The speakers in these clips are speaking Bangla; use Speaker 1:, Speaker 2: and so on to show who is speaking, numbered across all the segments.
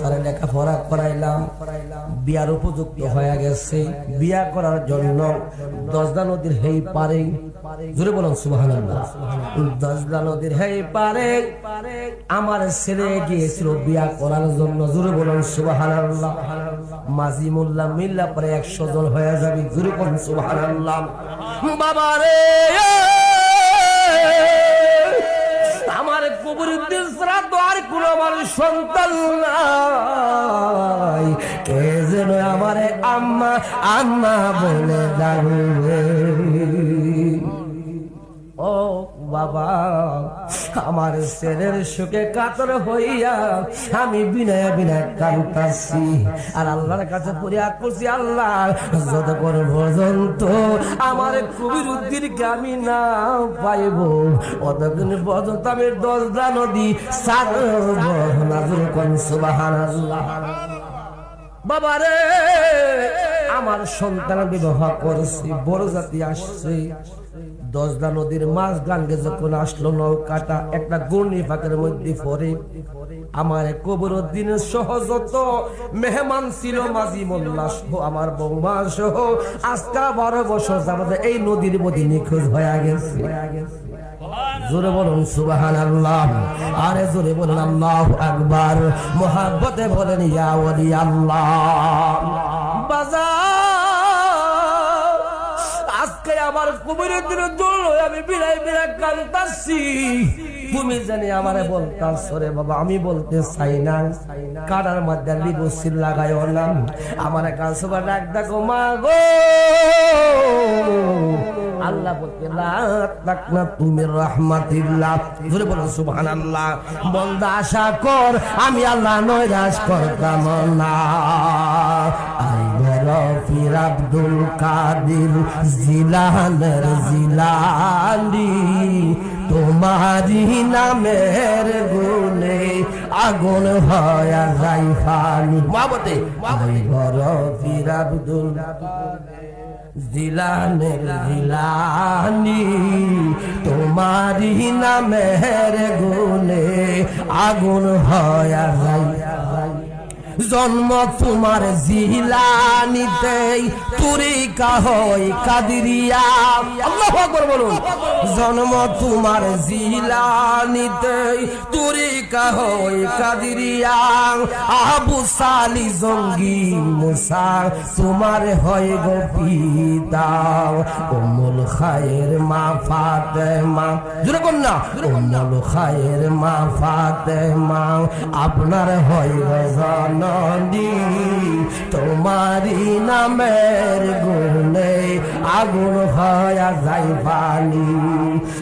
Speaker 1: তারা লেখাপড়া করাইলাম। বিয়ার উপযুক্ত হয়ে গেছে। বিয়া করার জন্য দশদা নদীর হেই পারে। জোরে বলুন সুবাহান দশদা নদীর হেই পারে। আমার ছেলে গিয়েছিল বিয়া করার জন্য। জোরে বলুন সুবাহান মাঝি মোল্লা মিল্লা পরে একশো জন হয়ে যাবে। জোরে বলুন আল্লাহ বাবা রে কবরুদ্দিন ছাড়া তো আর কোনো আমার সন্তান নাই। কে যেন আমার আম্মা আম্মা বলে ডাকবে। ও বাবা, আমার ছেলের সুখে কাতর হইয়া আমি বিনয় বিনয় কান্তাছি আর আল্লাহর কাছে ফরিয়াদ করছি, আল্লাহ, যতক্ষণ পর্যন্ত আমার কবির উদ্দিনকে আমি না পাইব, অতক্ষণ পর্যন্ত আমি দশটা নদী আল্লাহ বাবারে আমার সন্তান বিবাহ করছি, বড় জাতি আসছে। দশদা নদীর মাছ গাঙ্গে যখন আসলো নৌকাটা, একটা গর্ণি ফাঁকের মধ্যে পড়ে। আমার কবর দিনের সহজত মেহমান ছিল মাঝি মোল্লা সহ, আমার বৌমা সহ। আজকা বারো বছর আমাদের এই নদীর মধ্যে নিখোঁজ হয়ে গেছে। জোরে বলুন সুবাহান আল্লাহ আরে জোরে বলুন, আল্লাহ আকবার। মোহাব্বতে বলেন, ইয়া ওলি আল্লাহ। বাজার আমার কুমিরের দিনে আমি বিড়াই বিড়াই কান্তাছি তুমি জানি আমারে বলতাস রে বাবা, আমি বলতে চাই না। কাটার মধ্যে লিবসিল লাগাই না। আমার কাছে ডাক দেখো, মা গো। আল্লাহ বলতে না তুমি রহমাতিল্লাহ। ধরে বলো সুবহান আল্লাহ বন্দা আশা কর, আমি আল্লাহ করতাম না। রফির আব্দুল কাদির জিলানের জিলালি তোমারি নামের গুনে আগুন হয় যাই মাবতে আই রফির আব্দুল জিলানের জিলানি তোমারি নামের গুনে আগুন হয় যাই জন্ম তোমার জিলানিতে, তুরিকা হয় কাদিরিয়া। বলুন। জন্ম তোমার জিলানিতে, তুরিকা হয় কাদিরিয়া। আবু সালি জঙ্গি মুসা, তোমার হয় গো খায়ের মা ফাতেমা। জোরে কোন না। উম্মুল খায়ের মা ফাতেমা, আপনার হয় গো জননী তোমারি নামের গুণে আগুন হয়া যাই পানি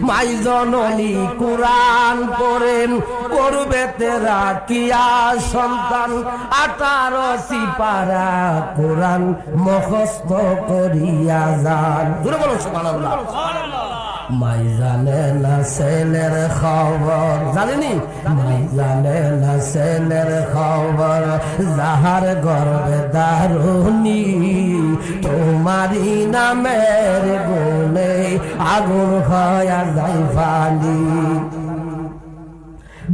Speaker 1: মাই জননী, কোরআন পড়েন, করবে তেরা কিয়া সন্তান, আঠারো সিপারা কোরআন মুখস্থ করিয়া যান। বলো সুবহানাল্লাহ। মাই জানে না ছেলের খবর জানেনি মাই জানে না ছেলের খবর যাহার গর্বে দারুনি তোমারি নামের গুণে আগুন হয়া যাই ফানি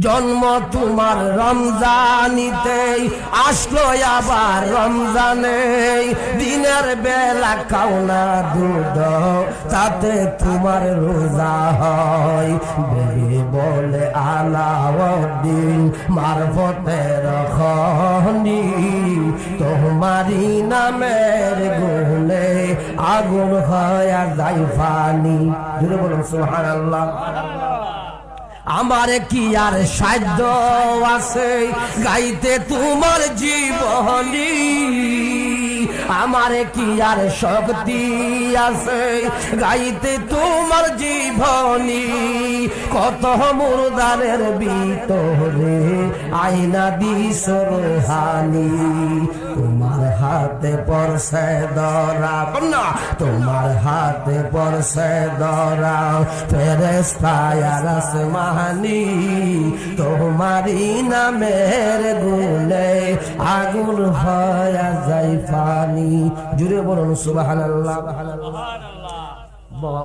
Speaker 1: জন্ম তোমার রমজানিতে, আসলো আবার রমজানে। দিনের বেলা কাউনা দুধ, তাতে তোমার রোজা হয়। বলে, আলাউদ্দিন মারফতের খনি তোমারি নামের গুণে আগুন হয় আর যাই ফানি জুড়ে বলুন সুহান আল্লাহ আমার কি আর সাধ্য আছে? গাইতে তোমার জীবনী। আমার কি আর শক্তি আছে গাইতে তোমার জীবনী, কত মুরদারের ভিতরে আইনা দিস রোহানি তোমার হাতে পরশে দরা কন্যা তোমার হাতে পরশে দরা। ফেরেস্তায় আসমানি তোমারি নামের গুণে আগুন হয় যাই পানি জুড়ে বলুন সুবাহান বাবা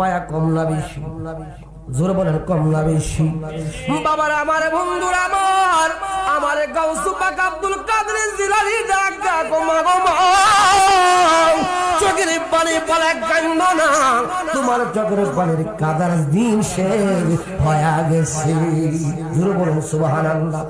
Speaker 1: মায়া কম না বেশি। জোর বলেন, কম না বেশি। বাবার, আমার বন্ধুরা আমার আমার গাউসু পাক আব্দুল কাদের জিলানি ডাকা গোমা গোমা চোখের পানি কান্দ না। তোমার চোখের পানির কাদার দিন শেষ গেছে। জোর বলুন, সুবহানাল্লাহ।